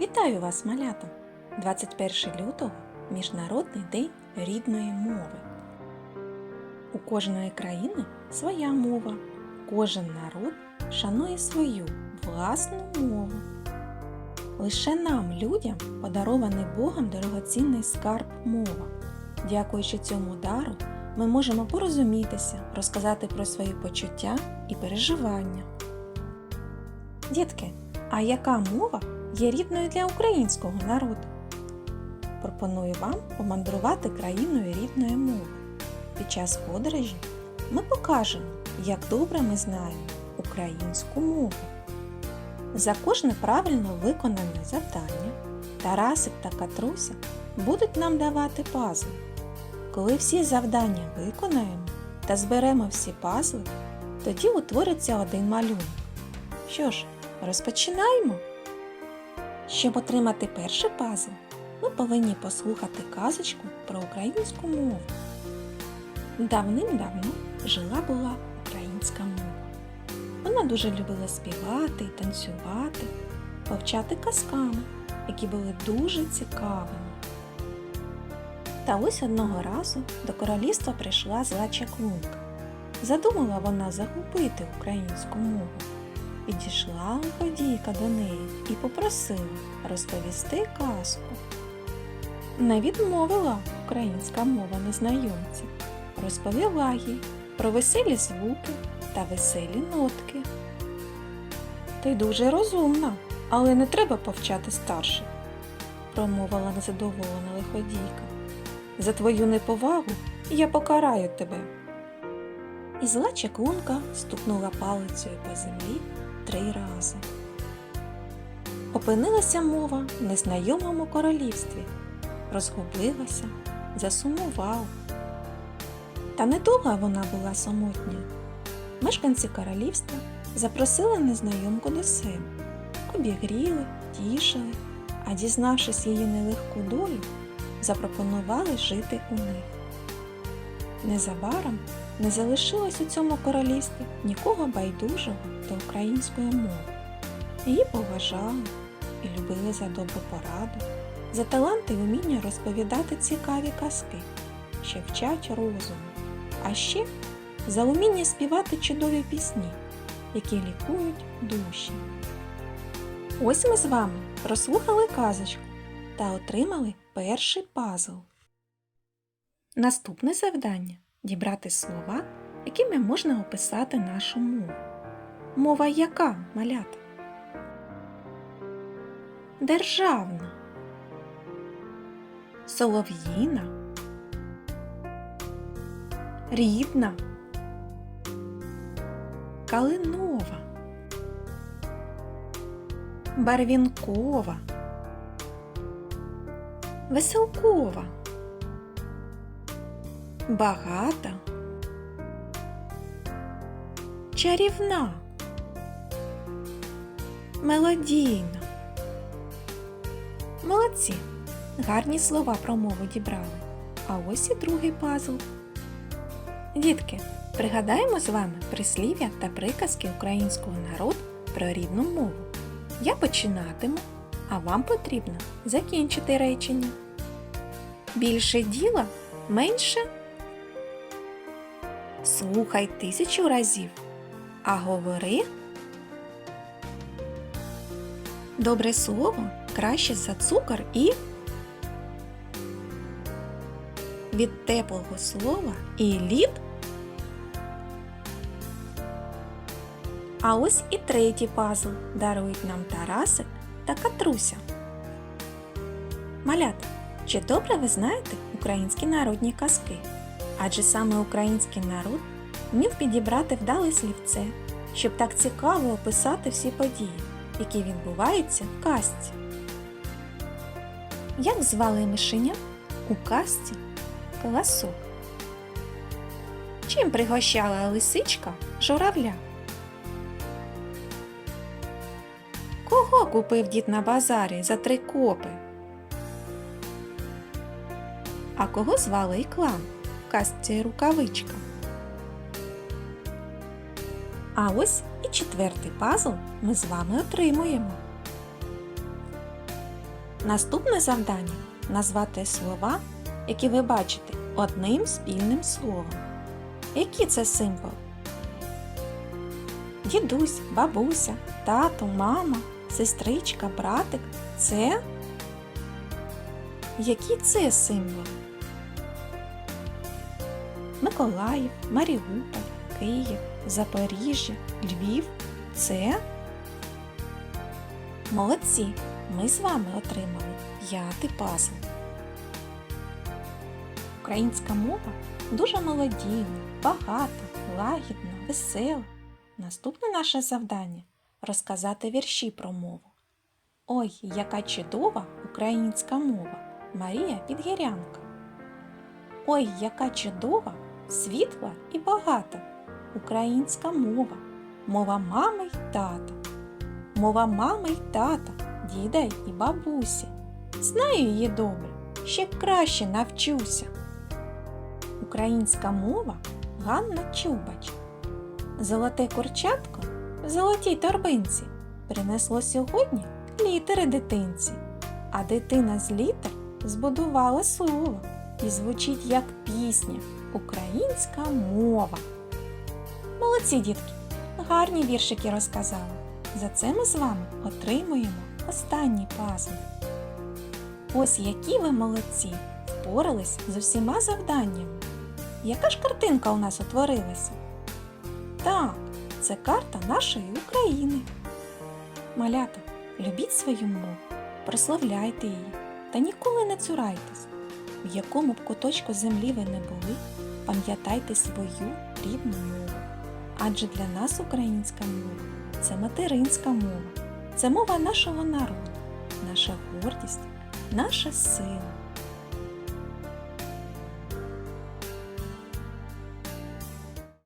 Вітаю вас, малята! 21 лютого Міжнародний день рідної мови. У кожної країни своя мова. Кожен народ шанує свою власну мову. Лише нам, людям, подарований Богом дорогоцінний скарб мова. Дякуючи цьому дару, ми можемо порозумітися, розказати про свої почуття і переживання. Дітки, а яка мова є рідною для українського народу? Пропоную вам помандрувати країною рідної мови. Під час подорожі ми покажемо, як добре ми знаємо українську мову. За кожне правильно виконане завдання Тарасик та Катруся будуть нам давати пазли. Коли всі завдання виконаємо та зберемо всі пазли, тоді утвориться один малюнок. Що ж, розпочинаємо. Щоб отримати перший пазл, ми повинні послухати казочку про українську мову. Давним-давно жила була українська мова. Вона дуже любила співати танцювати, повчати казками, які були дуже цікавими. Та ось одного разу до королівства прийшла зла чаклунка. Задумала вона загубити українську мову. Підійшла лиходійка до неї і попросила розповісти казку. Не відмовила українська мова незнайомців, розповіла їй про веселі звуки та веселі нотки. Ти дуже розумна, але не треба повчати старших, промовила незадоволена лиходійка. За твою неповагу я покараю тебе. І зла чаклунка стукнула палицею по землі три рази. Опинилася мова в незнайомому королівстві, розгубилася, засумувала. Та недовго вона була самотньою. Мешканці королівства запросили незнайомку до себе, обігріли, тішили, а дізнавшись її нелегку долю, запропонували жити у них. Незабаром не залишилось у цьому королівстві нікого байдужого до української мови. Її поважали і любили за добру пораду, за таланти і вміння розповідати цікаві казки, що вчать розуму, а ще за уміння співати чудові пісні, які лікують душі. Ось ми з вами прослухали казочку та отримали перший пазл. Наступне завдання дібрати слова, якими можна описати нашу мову. Мова яка, малята? Державна, солов'їна, рідна, калинова, барвінкова, веселкова. Багата, чарівна, мелодійна. Молодці! Гарні слова про мову дібрали. А ось і другий пазл. Дітки, пригадаємо з вами прислів'я та приказки українського народу про рідну мову. Я починатиму, а вам потрібно закінчити речення. Більше діла, менше Слухай тисячу разів, а говори. Добре слово краще за цукор і від теплого слова і лід. А ось і третій пазл дарують нам Тарасик та Катруся. Малята, чи добре ви знаєте українські народні казки? Адже саме український народ вмів підібрати вдале слівце, щоб так цікаво описати всі події, які відбуваються в казці. Як звали мишеня у казці колосок? Чим пригощала лисичка журавля? Кого купив дід на базарі за три копи? А кого звали Іклан? казці рукавичка. А ось і четвертий пазл ми з вами отримуємо. Наступне завдання назвати слова, які ви бачите одним спільним словом. Які це символи? Дідусь, бабуся, тато, мама, сестричка, братик це. Які це символи? Миколаїв, Маріуполь, Київ, Запоріжжя, Львів це. Молодці! Ми з вами отримали п'ятий пазл. Українська мова дуже молодійна, багата, лагідна, весела. Наступне наше завдання розказати вірші про мову. Ой, яка чудова українська мова! Марія Підгірянка. Ой, яка чудова, світла і багата українська мова, мова мами й тата, мова мами й тата, діда і бабусі. Знаю її добре, ще краще навчуся. Українська мова Ганна Чубач. Золоте курчатко в золотій торбинці принесло сьогодні літери дитинці, а дитина з літер збудувала слово і звучить як пісня Українська мова. Молодці, дітки! Гарні віршики розказали. За це ми з вами отримуємо останній пазл. Ось які ви молодці! Впорались з усіма завданнями. Яка ж картинка у нас утворилася? Так, це карта нашої України. Малята, любіть свою мову, прославляйте її та ніколи не цурайтесь. В якому б куточку землі ви не були, пам'ятайте свою рідну мову. Адже для нас українська мова це материнська мова, це мова нашого народу, наша гордість, наша сила.